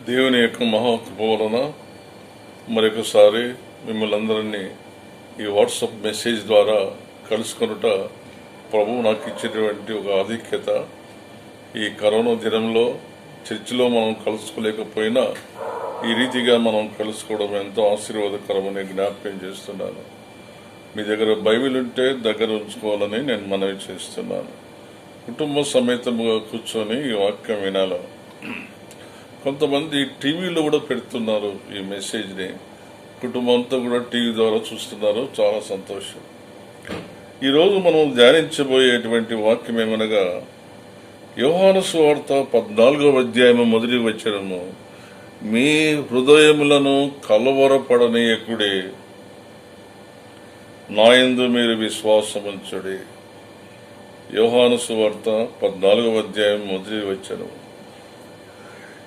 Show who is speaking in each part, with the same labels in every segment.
Speaker 1: దేవుని యొక్క మహాకృప వలన మరొకసారి మిమ్మల్ని అందరినీ ఈ వాట్సాప్ మెసేజ్ ద్వారా కలుసుకొనుట ప్రభు నాకు ఇచ్చినటువంటి ఒక ఆధిక్యత. ఈ కరోనా దినంలో చర్చిలో మనం కలుసుకోలేకపోయినా ఈ రీతిగా మనం కలుసుకోవడం ఎంతో ఆశీర్వాదకరమని జ్ఞాపకం చేస్తున్నాను. మీ దగ్గర బైబిల్ ఉంటే దగ్గర ఉంచుకోవాలని నేను మనవి చేస్తున్నాను. కుటుంబ సమేతముగా కూర్చొని ఈ వాక్యం వినాలి? కొంతమంది టీవీలో కూడా పెడుతున్నారు ఈ మెసేజ్ని. కుటుంబంతో కూడా టీవీ ద్వారా చూస్తున్నారు. చాలా సంతోషం. ఈరోజు మనం ధ్యానించబోయేటువంటి వాక్యం ఏమనగా యోహానసు వార్త పద్నాలుగవ అధ్యాయం మొదటి వచ్చరము మీ హృదయములను కలవరపడనీయకుడే నాయందు మీరు విశ్వాసముంచుడి. యోహానసు వార్త పద్నాలుగవ అధ్యాయం మొదటి వచ్చరము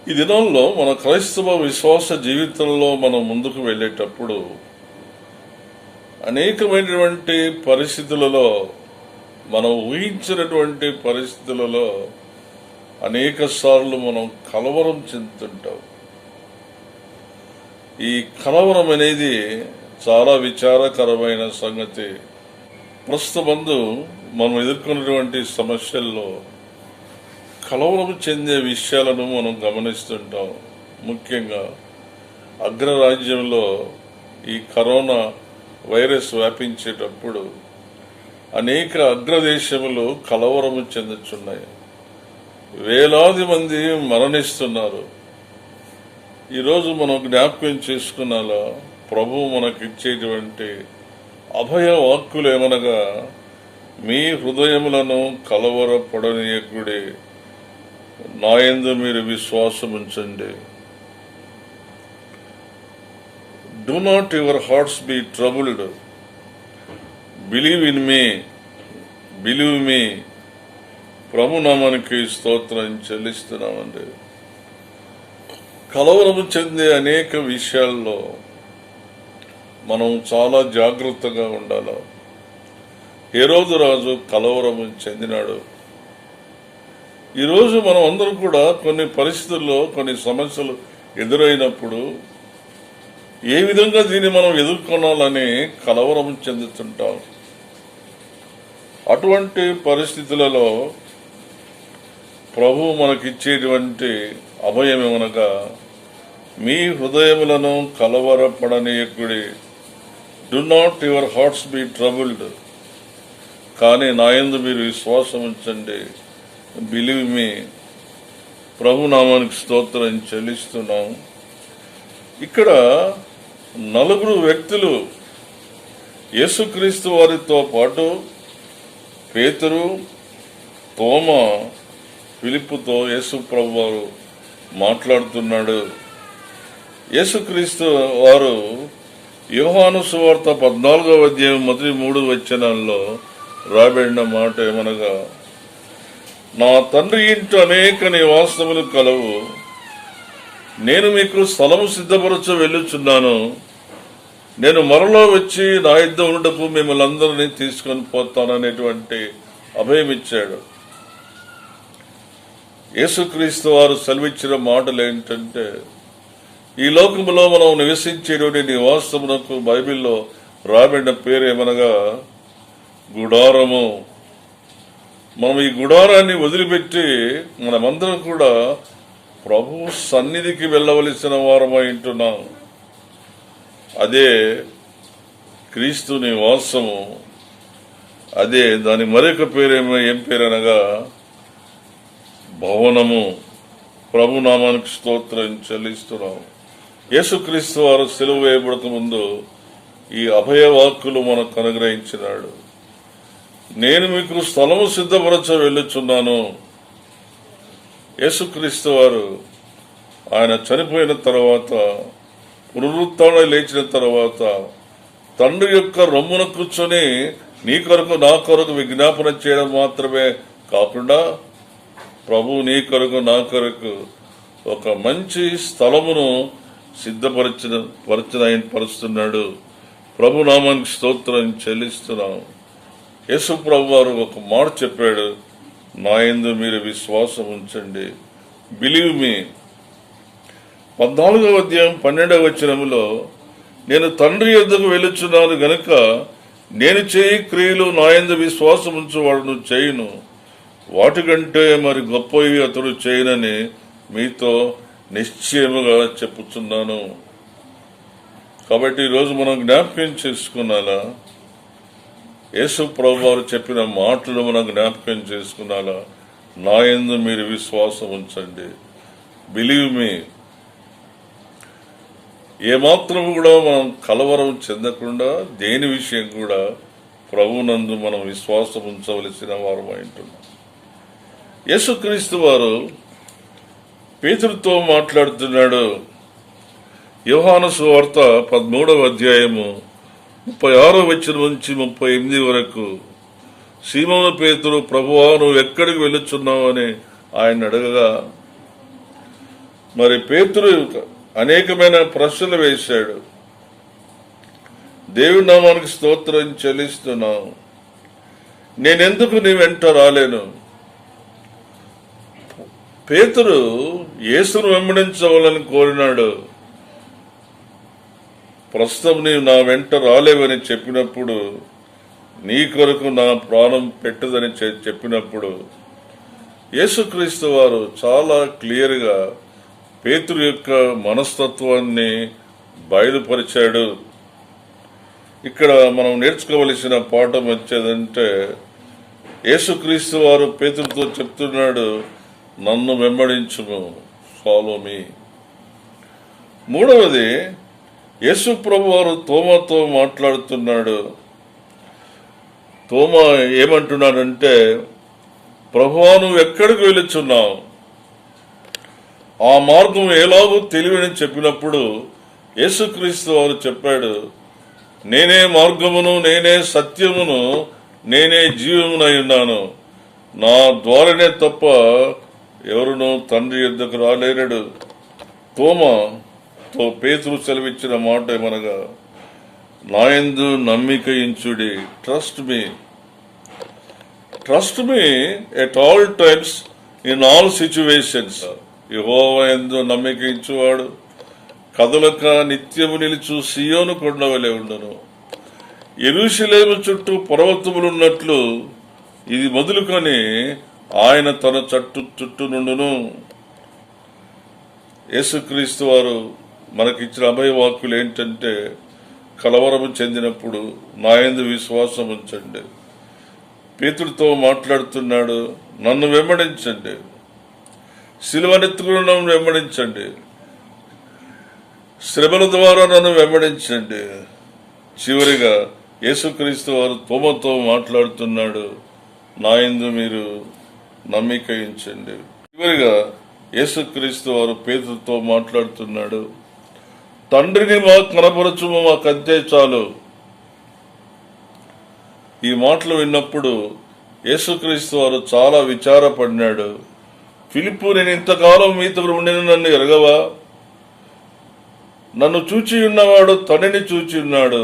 Speaker 1: ఈ దినంలో మన క్రైస్తవ విశ్వాస జీవితంలో మనం ముందుకు వెళ్ళేటప్పుడు అనేకమైనటువంటి పరిస్థితులలో మనం ఊహించినటువంటి పరిస్థితులలో అనేక సార్లు మనం కలవరం చెందుతుంటాం. ఈ కలవరం అనేది చాలా విచారకరమైన సంగతి. ప్రస్తుతం మనం ఎదుర్కొన్నటువంటి సమస్యల్లో కలవరం చెందే విషయాలను మనం గమనిస్తుంటాం. ముఖ్యంగా అగ్రరాజ్యంలో ఈ కరోనా వైరస్ వ్యాపించేటప్పుడు అనేక అగ్రదేశములు కలవరము చెందుతున్నాయి వేలాది మంది మరణిస్తున్నారు. ఈరోజు మనం జ్ఞాపకం చేసుకున్నాలా ప్రభు మనకిచ్చేటువంటి అభయ వాక్కులు ఏమనగా మీ హృదయములను కలవరపడనీయకుడే నాయందు మీరు విశ్వాసం ఉంచండి. Do not your hearts be troubled believe in me believe me ప్రభునామానికి స్తోత్రం చెల్లిస్తున్నామండి. కలవరము చెందే అనేక విషయాల్లో మనం చాలా జాగ్రత్తగా ఉండాలి. హేరోజు రాజు కలవరము చెందినాడు. ఈరోజు మనం అందరం కూడా కొన్ని పరిస్థితుల్లో కొన్ని సమస్యలు ఎదురైనప్పుడు ఏ విధంగా దీన్ని మనం ఎదుర్కొనాలని కలవరం చెందుతుంటాం. అటువంటి పరిస్థితులలో ప్రభు మనకిచ్చేటువంటి అభయమేమనగా మీ హృదయములను కలవరపడనీయకుడి do not your hearts be troubled కానీ నాయందు మీరు విశ్వాసం ఉంచండి బిలీవ్ మీ ప్రభు నామానికి స్తోత్రం చెల్లిస్తున్నాం. ఇక్కడ నలుగురు వ్యక్తులు యేసుక్రీస్తు వారితో పాటు పేతురు తోమ పిలుపుతో యేసు ప్రభు వారు మాట్లాడుతున్నాడు. యేసుక్రీస్తు వారు యోహాను సువార్త పద్నాలుగవ అధ్యాయం మొదటి మూడు వచనాల్లో రాబడిన మాట ఏమనగా నా తండ్రి ఇంటి అనేక నివాసములు కలవు. నేను మీకు స్థలము సిద్ధపరచ వెళ్ళుచున్నాను. నేను మరలో వచ్చి నా యుద్ధ ఉండటకు మిమ్మల్ని అందరినీ తీసుకొని పోతాననేటువంటి అభయం ఇచ్చాడు. యేసుక్రీస్తు వారు సెలవిచ్చిన మాటలు ఏంటంటే ఈ లోకంలో మనం నివసించేటువంటి నివాసమునకు బైబిల్లో రాబడిన పేరు ఏమనగా గుడారము. మనం ఈ గుడారాన్ని వదిలిపెట్టి మనమందరం కూడా ప్రభు సన్నిధికి వెళ్ళవలసిన వారమై ఉంటున్నాం. అదే క్రీస్తు నివాసము అదే దాని మరొక పేరేమో ఏం పేరనగా భవనము. ప్రభు నామానికి స్తోత్రం చెల్లిస్తున్నాం. యేసుక్రీస్తు వారు సెలవు వేయబడక ముందు ఈ అభయవాక్కులు మనకు అనుగ్రహించినాడు. నేను మీకు స్థలము సిద్ధపరచ వెళ్ళుచున్నాను. యేసుక్రీస్తు వారు ఆయన చనిపోయిన తర్వాత పునరుత్న లేచిన తర్వాత తండ్రి యొక్క రొమ్మున కూర్చొని నీ కొరకు నా కొరకు విజ్ఞాపన చేయడం మాత్రమే కాకుండా ప్రభు నీ కొరకు నా కొరకు ఒక మంచి స్థలమును సిద్ధపరిచిన పరిచిన పరుస్తున్నాడు. ప్రభు నామానికి స్తోత్రం చెల్లిస్తున్నాం. యేసుప్రభు వారు ఒక మాట చెప్పాడు నా ఎందు మీరు విశ్వాసం ఉంచండి. బిలీవ్ మీ పద్నాలుగవ అధ్యాయం పన్నెండవ వచనములో నేను తండ్రి యొద్దకు వెళ్ళుచున్నాను గనుక నేను చేయి క్రియలు నాయందు విశ్వాసం ఉంచువాడును చేయును. వాటికంటే మరి గొప్పవి అతడు చేయనని మీతో నిశ్చయముగా చెప్పుచున్నాను. కాబట్టి ఈరోజు మనం జ్ఞాపకం చేసుకున్నాలా? యేసు ప్రభువారు చెప్పిన మాటలు మనం జ్ఞాపకం చేసుకున్నాలా? నా ఎందు మీరు విశ్వాసం ఉంచండి. బిలీవ్ మీ ఏమాత్రం కూడా మనం కలవరం చెందకుండా దేని విషయం కూడా ప్రభునందు మనం విశ్వాసం ఉంచవలసిన వారు ఉంటున్నాం. యేసుక్రీస్తు వారు పేతుడితో మాట్లాడుతున్నాడు. యోహాను సువార్త పదమూడవ అధ్యాయము ముప్పై ఆరో వచ్చిన నుంచి ముప్పై ఎనిమిది వరకు సీమోను పేతురు ప్రభువా నువ్వు ఎక్కడికి వెళ్ళుచున్నావు అని ఆయన అడగగా మరి పేతురు అనేకమైన ప్రశ్నలు వేశాడు. దేవుడి నామానికి స్తోత్రం చెల్లిస్తున్నావు నేనెందుకు నీ వెంట రాలేను? పేతురు యేసును వెంబడించవాలని కోరినాడు. ప్రస్తుతం నీవు నా వెంట రాలేవని చెప్పినప్పుడు నీ కొరకు నా ప్రాణం పెట్టదని చె- చెప్పినప్పుడు యేసుక్రీస్తు వారు చాలా క్లియర్గా పేతురు యొక్క మనస్తత్వాన్ని బయలుపరిచాడు. ఇక్కడ మనం నేర్చుకోవలసిన పాఠం వచ్చేదంటే యేసుక్రీస్తు వారు పేతురుతో చెప్తున్నాడు నన్ను వెంబడించుము ఫాలో మీ మూడవది యేసు ప్రభు వారు తోమాతో మాట్లాడుతున్నాడు. తోమా ఏమంటున్నాడంటే ప్రభువా నువ్వు ఎక్కడికి వెళ్ళిచున్నావు? ఆ మార్గం ఎలాగో తెలివని చెప్పినప్పుడు యేసుక్రీస్తు వారు చెప్పాడు నేనే మార్గమును నేనే సత్యమును నేనే జీవమునై ఉన్నాను. నా ద్వారానే తప్ప ఎవరునూ తండ్రి యుద్ధకు రాలేరడు. తోమ తో పేతురు సెలవిచ్చిన మాట ఏమనగా నాయందు నమ్మిక ఇంచుడి trust me trust me at all times in all situations యహోవ ఎందు నమ్మిక ఇచ్చువాడు కదలక నిత్యము నిలుచు సియోను కొండవలే ఉండను. ఎరుషలేము చుట్టూ పర్వతములున్నట్లు ఇది మొదలుకొని ఆయన తన చట్టు చుట్టూ నుండును. యేసుక్రీస్తు వారు మనకిచ్చిన అభయవాక్కులు ఏంటంటే కలవరము చెందినప్పుడు నాయందు విశ్వాసం ఉంచండి. పేతుడితో మాట్లాడుతున్నాడు నన్ను వెంబడించండి. సిలువనెత్తుకున్న వెంబడించండి. శ్రమల ద్వారా నన్ను వెంబడించండి. చివరిగా యేసుక్రీస్తు వారు తోమతో మాట్లాడుతున్నాడు నాయందు మీరు నమ్మిక చివరిగా యేసుక్రీస్తు వారు పేదలతో మాట్లాడుతున్నాడు తండ్రిని మా కనపరచుము మాకు అంతే చాలు. ఈ మాటలు విన్నప్పుడు యేసుక్రీస్తు వారు చాలా విచారపడినాడు. ఫిలిప్పు నేను ఇంతకాలం మీతో ఉండిన నన్ను ఎరగవా? నన్ను చూచి ఉన్నవాడు తండ్రిని చూచి ఉన్నాడు.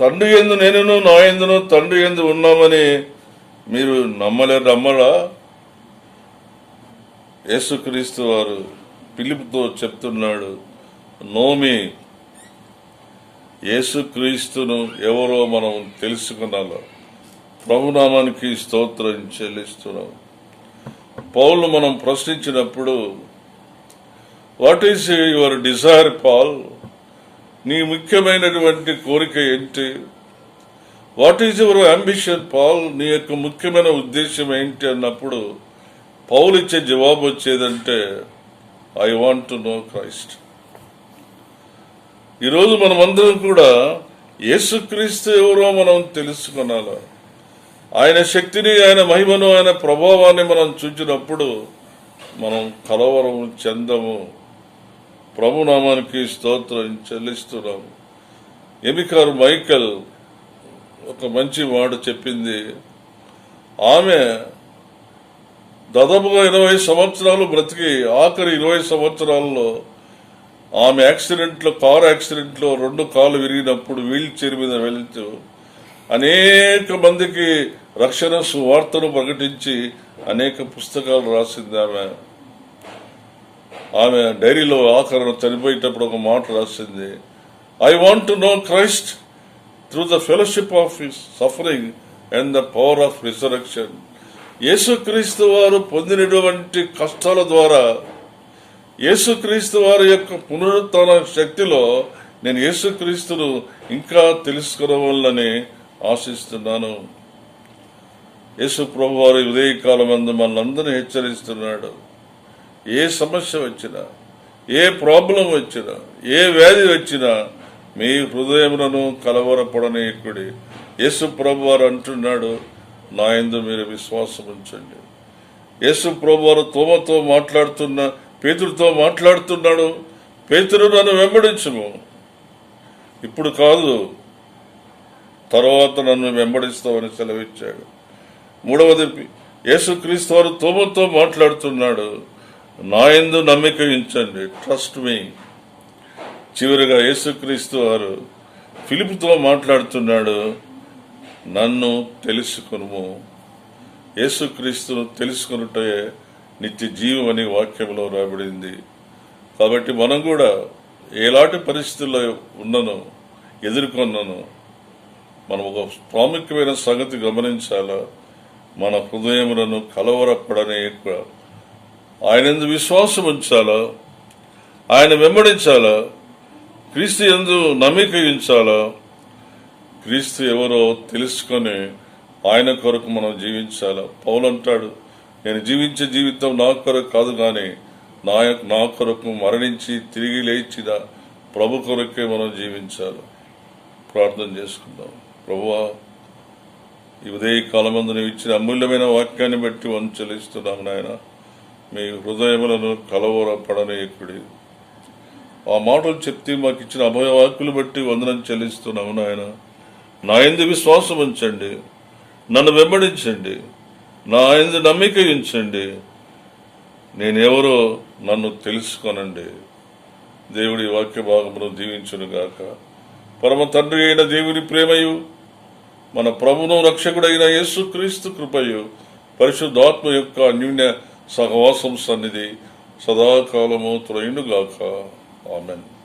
Speaker 1: తండ్రి ఎందు నేనును నా ఎందును తండ్రి ఎందు ఉన్నామని మీరు నమ్మలేరు నమ్మరా? యేసుక్రీస్తు వారు పిలుపుతో చెప్తున్నాడు. నోమి యేసుక్రీస్తును ఎవరో మనం తెలుసుకున్నాలో. ప్రభునామానికి స్తోత్రం చెల్లిస్తున్నాం. పౌలు మనం ప్రశ్నించినప్పుడు what is your desire Paul నీ ముఖ్యమైనటువంటి కోరిక ఏంటి? What is your ambition Paul నీ యొక్క ముఖ్యమైన ఉద్దేశం ఏంటి? అన్నప్పుడు పౌలు ఇచ్చే జవాబు వచ్చేదంటే I want to know Christ ఈరోజు మనమందరం కూడా యేసుక్రీస్తు ఎవరో మనం తెలుసుకున్నాను ఆయన శక్తిని ఆయన మహిమను ఆయన ప్రభావాన్ని మనం చూచినప్పుడు మనం కలవరము చెందము. ప్రభునామానికి స్తోత్రం చెల్లిస్తున్నాము ఎమికారు మైకల్ ఒక మంచి మాట చెప్పింది. ఆమె దాదాపుగా ఇరవై సంవత్సరాలు బ్రతికి ఆఖరి ఇరవై సంవత్సరాల్లో ఆమె యాక్సిడెంట్లో కారు యాక్సిడెంట్లో రెండు కాళ్ళు విరిగినప్పుడు వీల్ చైర్ మీద వెళ్తూ అనేక మందికి రక్షణ సువార్తను ప్రకటించి అనేక పుస్తకాలు రాసింది ఆమె. ఆమె డైరీలో ఆఖరణ చనిపోయేటప్పుడు ఒక మాట రాసింది. I want to know Christ through the fellowship of his suffering and the power of resurrection యేసుక్రీస్తు వారు పొందినటువంటి కష్టాల ద్వారా యేసుక్రీస్తు వారి యొక్క పునరుత్న శక్తిలో నేను యేసుక్రీస్తును ఇంకా తెలుసుకోవాలని ఆశిస్తున్నాను. యేసు ప్రభు వారి ఉదయకాలం అందు మనందరినీ హెచ్చరిస్తున్నాడు. ఏ సమస్య వచ్చినా ఏ ప్రాబ్లం వచ్చినా ఏ వ్యాధి వచ్చినా మీ హృదయములను కలవరపడనీయకుడి యేసు ప్రభు వారు అంటున్నాడు. నా ఎందు మీరు విశ్వాసం ఉంచండి యేసు ప్రభు వారు తోమతో మాట్లాడుతున్న పేతుడితో మాట్లాడుతున్నాడు. పేతురు నన్ను వెంబడించుము. ఇప్పుడు కాదు తర్వాత నన్ను వెంబడిస్తామని సెలవిచ్చాడు. మూడవది యేసుక్రీస్తు వారు తోమతో మాట్లాడుతున్నాడు. నా యందు నమ్మిక ఉంచండి ట్రస్ట్ మీ చివరిగా యేసుక్రీస్తు వారు ఫిలిప్తో మాట్లాడుతున్నాడు. నన్ను తెలుసుకును యేసుక్రీస్తును తెలుసుకున్నట్టే నిత్య జీవం అనే వాక్యంలో రాబడింది కాబట్టి మనం కూడా ఎలాంటి పరిస్థితుల్లో ఉన్నను ఎదుర్కొన్నను మనం ఒక ప్రాముఖ్యమైన సంగతి గమనించాలా? మన హృదయములను కలవరపడనే ఎక్కువ ఆయన ఎందు విశ్వాసం ఉంచాలా? ఆయన వెంబడించాలా? క్రీస్తు ఎందు నమ్మిక ఉంచాలా? క్రీస్తు ఎవరో తెలుసుకొని ఆయన కొరకు మనం జీవించాలా? పౌలంటాడు నేను జీవించే జీవితం నా కొరకు కాదు కానీ నా నా కొరకు మరణించి తిరిగి లేచిన ప్రభు కొరకే మనం జీవించాలి. ప్రార్థన చేసుకుందాం. ప్రభువా ఈ ఉదయ కాలమందు నీవు ఇచ్చిన అమూల్యమైన వాక్యాన్ని బట్టి వంచలిస్తున్నాం నాయన. మీ హృదయములను కలవరపడనేకుడి ఆ మాటలు చెప్తే మాకు ఇచ్చిన అభయ వాక్యులు బట్టి వందనం చెల్లిస్తున్నాము నాయన. నా ఎందు విశ్వాసం ఉంచండి. నన్ను వెంబడించండి. నా ఎందు నమ్మిక ఉంచండి నేనెవరో నన్ను తెలుసుకొనండి. దేవుడి వాక్య భాగమును దీవించునుగాక. పరమ తండ్రి అయిన దేవుని ప్రేమయు మన ప్రభును రక్షకుడైన యేసుక్రీస్తు కృపయు పరిశుద్ధాత్మ యొక్క అన్యూన్య సహవాసం సన్నిధి సదాకాలము త్రయునుగాక. ఆమెన్.